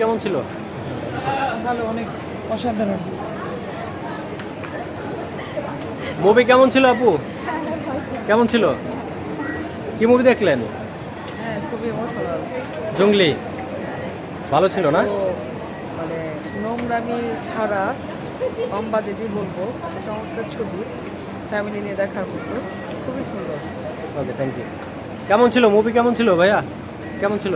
কেমন ছিল? ভালো অনেক অসাধারণ। মুভি কেমন ছিল আপু? কেমন ছিল? কি মুভি দেখলেন? হ্যাঁ জঙ্গলি। ভালো ছিল না? মানে নোংরামি ছাড়া কম বাজেটই বলব। চমৎকার ছবি ফ্যামিলি নিয়ে দেখার মতো। খুবই সুন্দর। ওকে থ্যাংক ইউ কেমন ছিল? মুভি কেমন ছিল ভাইয়া? কেমন ছিল?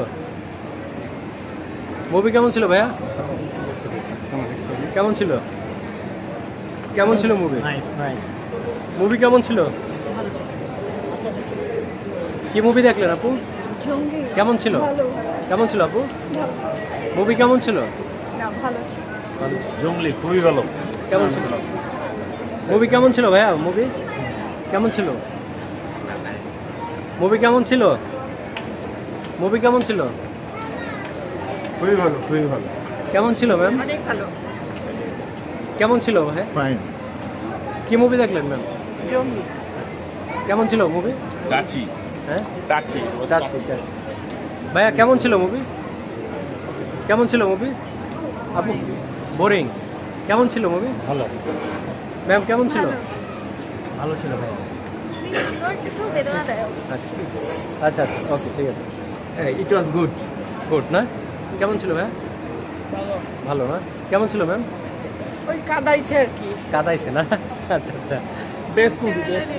মুভি কেমন ছিল ভাইয়া? কেমন ছিল? কেমন ছিল মুভি নাইস নাইস মুভি কেমন ছিল? ভালো কি মুভি দেখলেন আপু? কেমন ছিল? কেমন ছিল আপু? মুভি কেমন ছিল? না ভালো। ছিল জঙ্গলি খুবই ভালো। কেমন ছিল? মুভি কেমন ছিল ভাইয়া? মুভি কেমন ছিল? মুভি কেমন ছিল? মুভি কেমন ছিল? খুবই ভালো খুবই ভালো। কেমন ছিল ম্যাম? অনেক ভালো। কেমন ছিল ভাই? ফাইন কি মুভি দেখলেন ম্যাম? কেমন ছিল মুভি টাচি হ্যাঁ? ভাইয়া কেমন ছিল মুভি কেমন ছিল মুভি আপু বোরিং কেমন ছিল মুভি ভালো। ম্যাম কেমন ছিল? ভালো। ছিল ভাই একটু আচ্ছা আচ্ছা ওকে ঠিক আছে। ইট ওয়াজ গুড গুড না? কেমন ছিল ভাইয়া ভালো। না? কেমন ছিল ম্যাম? ওই কাদাইছে আর কি। কাদাইছে না? আচ্ছা আচ্ছা। বেস্ট মুভি বেস্ট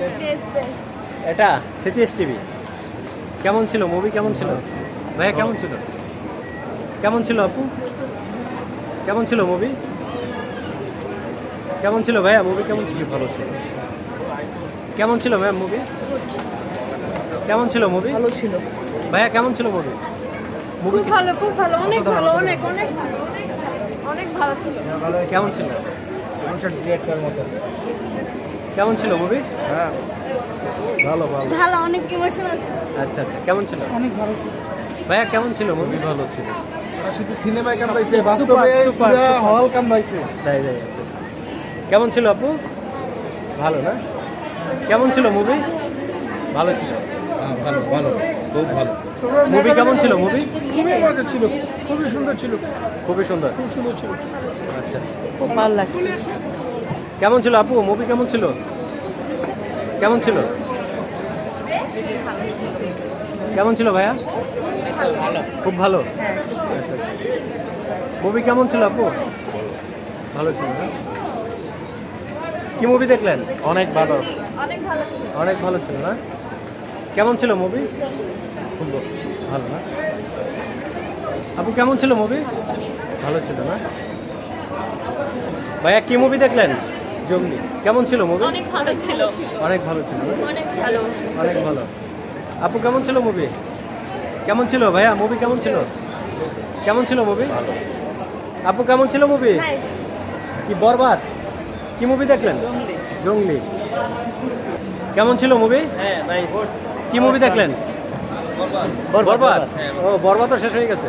বেস্ট এটা? সিটিএস টিভি কেমন ছিল? মুভি কেমন ছিল? ভাইয়া কেমন ছিল? কেমন ছিল আপু? কেমন ছিল মুভি কেমন ছিল ভাইয়া? মুভি কেমন ছিল? ভালো ছিল। কেমন ছিল ম্যাম মুভি কেমন ছিল মুভি ভালো ছিল। ভাইয়া কেমন ছিল মুভি খুব ভালো খুব ভালো অনেক ভালো অনেক অনেক ভালো অনেক ভালো ছিল। কেমন ছিল? কেমন ছিল মুভি? ভালো ভালো। ভালো অনেক ইমোশনাল ছিল। আচ্ছা আচ্ছা কেমন ছিল? অনেক ভালো ছিল। ভাইয়া কেমন ছিল মুভি? ভালো ছিল। শুধু সিনেমায় কান্দাইছে বাস্তবে সুপার, হল কান্দাইছে তাই তাই আচ্ছা। কেমন ছিল আপু? ভালো না? কেমন ছিল মুভি? ভালো ছিল। হ্যাঁ ভালো ভালো। খুব ভালো। মুভি কেমন ছিল? মুভি খুবই মজা ছিল খুবই সুন্দর ছিল। খুবই সুন্দর। খুব সুন্দর ছিল। আচ্ছা। খুব ভালো লাগছে। কেমন ছিল আপু? মুভি কেমন ছিল? কেমন ছিল? কেমন ছিল ভাইয়া? খুব ভালো। হ্যাঁ আচ্ছা মুভি কেমন ছিল আপু? ভালো ছিল না কি মুভি দেখলেন? অনেক ভালো। অনেক ভালো ছিল অনেক ভালো ছিল না? কেমন ছিল মুভি সুন্দর ভালো না? আপু কেমন ছিল মুভি ভালো ছিল না? ভাইয়া কি মুভি দেখলেন? জঙ্গলি। কেমন ছিল মুভি অনেক ভালো ছিল। অনেক ভালো ছিল অনেক ভালো। অনেক ভালো। আপু কেমন ছিল মুভি কেমন ছিল ভাইয়া? মুভি কেমন ছিল? কেমন ছিল মুভি আপু কেমন ছিল মুভি কি বরবাদ? কি মুভি দেখলেন? জঙ্গলি। জঙ্গলি। কেমন ছিল মুভি হ্যাঁ নাইস কি মুভি দেখলেন? বরবাদ? ও বরবাদ তো শেষ হয়ে গেছে।